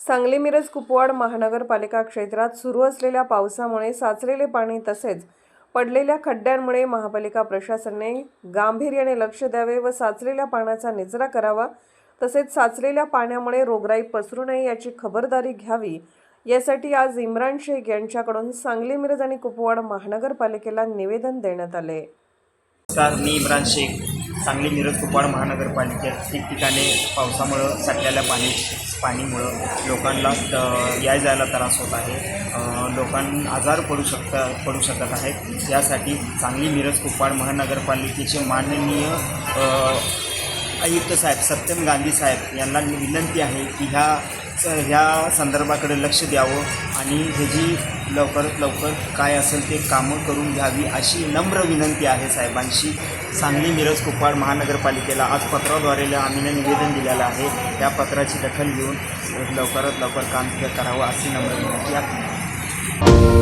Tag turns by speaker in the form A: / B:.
A: सांगली मिरज कुपवाड महानगरपालिका क्षेत्रात सुरू असलेल्या पावसामुळे साचलेले पाणी तसेच पडलेल्या खड्ड्यांमुळे महापालिका प्रशासनाने गांभीर्याने लक्ष द्यावे व साचलेल्या पाण्याचा निचरा करावा तसेच साचलेल्या पाण्यामुळे रोगराई पसरू नये याची खबरदारी घ्यावी. यासाठी आज इम्रान शेख यांच्याकडून सांगली मिरज आणि कुपवाड महानगरपालिकेला निवेदन देण्यात आले.
B: सर मी इम्रान शेख सांगली मिरज कुपवाड महानगरपालिकेत ठिकठिकाणी पावसामुळं साठलेल्या पाणी पाणीमुळं लोकांना याय जायला त्रास होत आहे. लोकांना आजार पडू शकता पडू शकत आहेत. यासाठी सांगली मिरज कुपवाड महानगरपालिकेचे माननीय आयुक्त साहेब सत्यम गांधी साहेब यांना विनंती आहे की ह्या ह्या संदर्भाकडे लक्ष द्यावं आणि ह्याची लवकरात लवकर काय असेल ते कामं करून घ्यावी अशी नम्र विनंती आहे साहेबांशी. सांगली मिरज कुपवाड महानगरपालिकेला आज पत्राद्वारे आम्ही निवेदन दिलेलं आहे. त्या पत्राची दखल घेऊन लवकरात लवकर काम करावं अशी नम्र विनंती आहे.